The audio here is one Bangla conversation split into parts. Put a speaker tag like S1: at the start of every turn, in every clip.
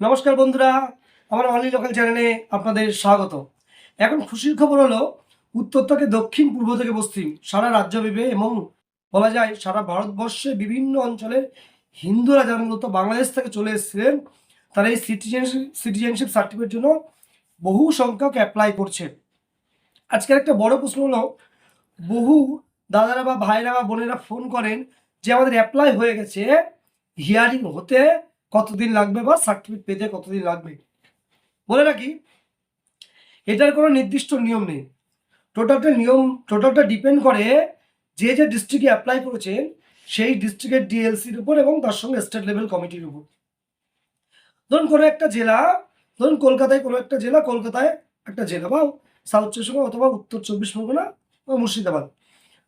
S1: নমস্কার বন্ধুরা, আমার অনলি লোকাল চ্যানেলে আপনাদের স্বাগত। এখন খুশির খবর হলো, উত্তর থেকে দক্ষিণ, পূর্ব থেকে পশ্চিম, সারা রাজ্য রাজ্যব্যাপী এবং বলা যায় সারা ভারতবর্ষে বিভিন্ন অঞ্চলের হিন্দুরা যারা মূলত বাংলাদেশ থেকে চলে এসেছিলেন। তারা এই সিটিজেনশিপ সিটিজেনশিপ সার্টিফিকেট জন্য বহু সংখ্যক অ্যাপ্লাই করছে আজকের একটা বড় প্রশ্ন হলো, বহু দাদারা বা ভাইরা বা বোনেরা ফোন করেন যে, আমাদের অ্যাপ্লাই হয়ে গেছে হিয়ারিং হতে কতদিন লাগবে বা সার্টিফিকেট পেতে কতদিন লাগবে? বলে রাখি, এটার কোনো নির্দিষ্ট নিয়ম নেই। টোটালটা নিয়ম টোটালটা ডিপেন্ড করে যে যে ডিস্ট্রিক্টে অ্যাপ্লাই করেছেন সেই ডিস্ট্রিক্টের ডিএলসির উপর এবং তার সঙ্গে স্টেট লেভেল কমিটির উপর। ধরুন কোনো একটা জেলা, ধরুন কলকাতায় কোনো একটা জেলা, কলকাতায় একটা জেলা বা সাউথ চব্বিশ পরগনা অথবা উত্তর চব্বিশ পরগনা বা মুর্শিদাবাদ।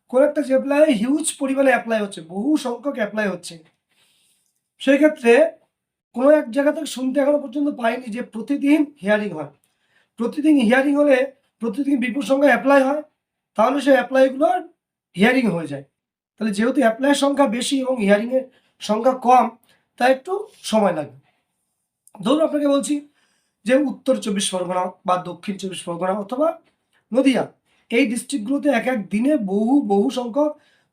S1: কোনো একটা জেলায় হিউজ পরিমাণে অ্যাপ্লাই হচ্ছে, বহু সংখ্যক অ্যাপ্লাই হচ্ছে। সেই ক্ষেত্রে কোনো এক জায়গা থেকে শুনতে এখনও পর্যন্ত পাইনি যে প্রতিদিন হিয়ারিং হয়। প্রতিদিন হিয়ারিং হলে প্রতিদিন বিপুল সংখ্যা অ্যাপ্লাই হয়, তাহলে সেই অ্যাপ্লাইগুলোর হিয়ারিং হয়ে যায়। তাহলে যেহেতু অ্যাপ্লাইয়ের সংখ্যা বেশি এবং হিয়ারিংয়ের সংখ্যা কম, তাই একটু সময় লাগবে ধরুন আপনাকে বলছি যে উত্তর চব্বিশ পরগনা বা দক্ষিণ চব্বিশ পরগনা অথবা নদিয়া, এই ডিস্ট্রিক্টগুলোতে এক এক দিনে বহু বহু সংখ্যক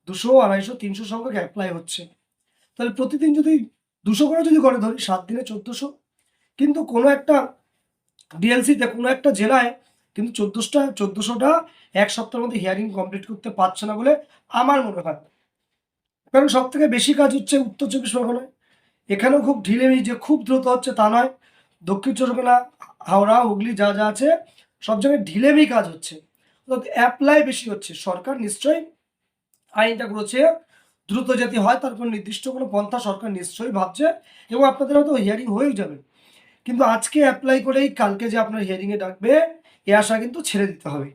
S1: দুশো, আড়াইশো, তিনশো সংখ্যক অ্যাপ্লাই হচ্ছে। তাহলে প্রতিদিন যদি দুশো করে যদি করে, ধরি সাত দিনে চোদ্দোশো। কিন্তু কোনো একটা ডিএলসিতে কোনো একটা জেলায় কিন্তু চোদ্দোশোটা চোদ্দোশোটা এক সপ্তাহের মধ্যে হিয়ারিং কমপ্লিট করতে পারছে না বলে আমার মনে হয়। কারণ সব থেকে বেশি কাজ হচ্ছে উত্তর চব্বিশ পরগনায়। এখানেও খুব ঢিলেমি যে খুব দ্রুত হচ্ছে তা নয়। দক্ষিণ চব্বিশ হাওড়া, হুগলি যা যা আছে, সব জায়গায় ঢিলেমি কাজ হচ্ছে। অ্যাপ্লাই বেশি হচ্ছে। সরকার নিশ্চয়ই আইনটা করেছে দ্রুত যাতে হয়, তার কোনো নির্দিষ্ট কোনো পন্থা সরকার নিশ্চয়ই ভাবছে এবং আপনাদের হয়তো হিয়ারিং হয়েও যাবে। কিন্তু আজকে অ্যাপ্লাই করেই কালকে যে আপনার হিয়ারিংয়ে ডাকবে, এ আশা কিন্তু ছেড়ে দিতে হবে।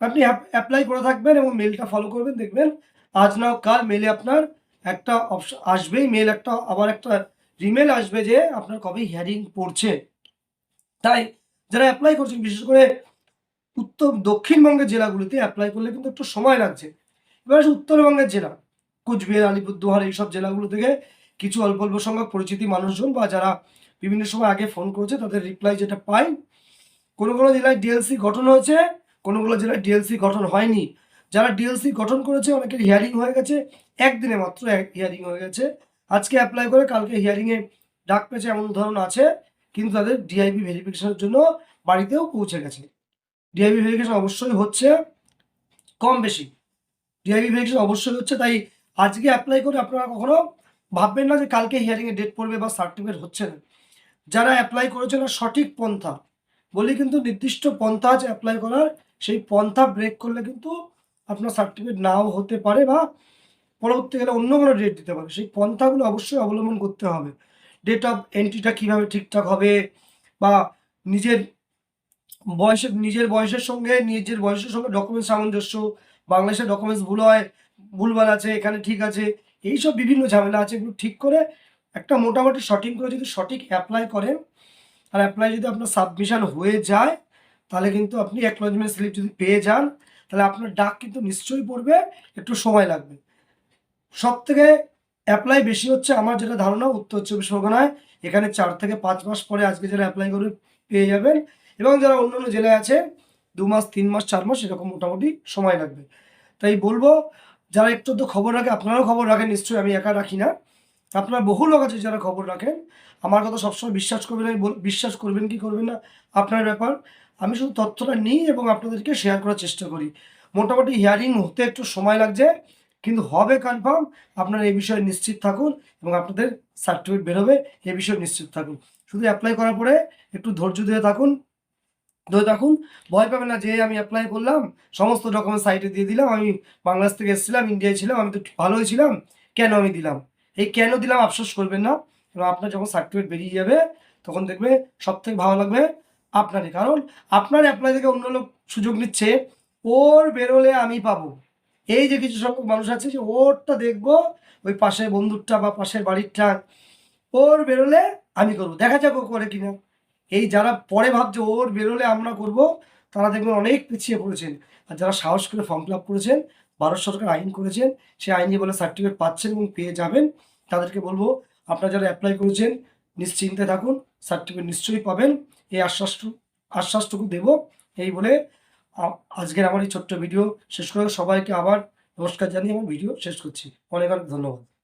S1: আপনি অ্যাপ্লাই করে থাকবেন এবং মেলটা ফলো করবেন, দেখবেন আজ না কাল মেলে আপনার একটা অপশন আসবেই মেল একটা, আবার একটা রিমেল আসবে যে আপনার কবে হিয়ারিং পড়ছে। তাই যারা অ্যাপ্লাই করছেন, বিশেষ করে উত্তর দক্ষিণবঙ্গের জেলাগুলিতে অ্যাপ্লাই করলে কিন্তু একটু সময় লাগছে। এবার উত্তরবঙ্গের জেলা। কুচবিহার আলিপুরদুয়ার এইসব জেলাগুলো থেকে কিছু অল্প অল্প সংখ্যক পরিচিতি মানুষজন বা যারা বিভিন্ন সময় আগে ফোন করেছে তাদের রিপ্লাই যেটা পাই কোনো কোনো জেলায় ডিএলসি গঠন হয়েছে, কোনো কোনো জেলায় ডিএলসি গঠন হয়নি। যারা ডিএলসি গঠন করেছে অনেকের হিয়ারিং হয়ে গেছে, একদিনে মাত্র হিয়ারিং হয়ে গেছে। আজকে অ্যাপ্লাই করে কালকে হিয়ারিংয়ে ডাক পেয়েছে এমন ধরন আছে, কিন্তু তাদের ডিআইবি ভেরিফিকেশনের জন্য বাড়িতেও পৌঁছে গেছে। ডিআইবি ভেরিফিকেশন অবশ্যই হচ্ছে, কম বেশি। ডিআইবি ভেরিফিকেশন অবশ্যই হচ্ছে, তাই আজকে অ্যাপ্লাই করে আপনারা কখনো ভাববেন না যে কালকে হিয়ারিংয়ে ডেট পড়বে বা সার্টিফিকেট হচ্ছে না। যারা অ্যাপ্লাই করেছে না, সঠিক পন্থা। বলি কিন্তু নির্দিষ্ট পন্থা আছে অ্যাপ্লাই করার, সেই পন্থা ব্রেক করলে কিন্তু আপনার সার্টিফিকেট নাও হতে পারে বা পরবর্তীকালে অন্য কোনো ডেট দিতে পারে। সেই পন্থাগুলো অবশ্যই অবলম্বন করতে হবে। ডেট অফ এন্ট্রিটা কীভাবে ঠিকঠাক হবে বা নিজের বয়সের নিজের বয়সের সঙ্গে, নিজের বয়সের সঙ্গে ডকুমেন্টস সামঞ্জস্য, বাংলাদেশের ডকুমেন্টস ভুল হয় ভুলভাল আছে, এখানে ঠিক আছে, এইসব বিভিন্ন ঝামেলা আছে, এগুলো ঠিক করে একটা মোটামুটি সঠিক করে যদি সঠিক অ্যাপ্লাই করেন, আর অ্যাপ্লাই যদি আপনার সাবমিশন হয়ে যায়, তাহলে কিন্তু আপনি অ্যাকনোলজমেন্ট স্লিপ যদি পেয়ে যান, তাহলে আপনার ডাক কিন্তু নিশ্চয়ই পড়বে, একটু সময় লাগবে। সব থেকে অ্যাপ্লাই বেশি হচ্ছে আমার যেটা ধারণা, উত্তর চব্বিশ পরগনায়, এখানে চার থেকে পাঁচ মাস পরে আজকে যারা অ্যাপ্লাই করে পেয়ে যাবেন, এবং যারা অন্য অন্য জেলায় আছে, দু মাস, তিন মাস, চার মাস, এরকম মোটামুটি সময় লাগবে। তাই বলব যারা একটু তো খবর রাখে, আপনারাও খবর রাখেন, নিশ্চয়ই আমি একা রাখি না। আপনার বহু লোক আছে যারা খবর রাখেন। আমার কথা সবসময় বিশ্বাস করবেন বিশ্বাস করবেন কি করবেন না, আপনার ব্যাপার। আমি শুধু তথ্যটা নিই এবং আপনাদেরকে শেয়ার করার চেষ্টা করি। মোটামুটি হিয়ারিং হতে একটু সময় লাগছে, কিন্তু হবে কনফার্ম আপনারা এই বিষয়ে নিশ্চিত থাকুন এবং আপনাদের সার্টিফিকেট বেরোবে এ বিষয়ে নিশ্চিত থাকুন। শুধু অ্যাপ্লাই করার পরে একটু ধৈর্য ধরে থাকুন ধরে থাকুন ভয় পাবে না যে আমি অ্যাপ্লাই করলাম, সমস্ত ডকুমেন্ট সাইটে দিয়ে দিলাম, আমি বাংলাদেশ থেকে এসেছিলাম ইন্ডিয়ায় ছিলাম, আমি তো ভালোই ছিলাম, কেন আমি দিলাম? এই কেন দিলাম আফসোস করবেন না, এবং আপনার যখন সার্টিফিকেট বেরিয়ে যাবে, তখন দেখবে সব থেকে ভালো লাগবে আপনারই, কারণ আপনার অ্যাপ্লাই থেকে অন্য লোক সুযোগ নিচ্ছে, ওর বেরোলে আমি পাবো। এই যে কিছু সংখ্যক মানুষ আছে, যে ওরটা দেখব, ওই পাশের বন্ধুরটা বা পাশের বাড়িরটা, ওর বেরোলে আমি করব, দেখা যাক ও করে কিনা। এই যারা পরে ভাবছে, ওর বেরোলে আমরা করব, তারা দেখবেন অনেক পিছিয়ে পড়েছেন। আর যারা সাহস করে ফর্ম ফিল আপ করেছেন ভারত সরকার আইন করেছেন, সেই আইনি বলে সার্টিফিকেট পাচ্ছেন এবং পেয়ে যাবেন, তাদেরকে বলব, আপনারা যারা অ্যাপ্লাই করেছেন, নিশ্চিন্তে থাকুন সার্টিফিকেট নিশ্চয়ই পাবেন। এই আশ্বাসটুকু আশ্বাসটুকু দেব। এই বলে আজকের আমার এই ছোট্ট ভিডিও শেষ করে সবাইকে আবার নমস্কার জানিয়ে আমার ভিডিও শেষ করছি। অনেক অনেক ধন্যবাদ।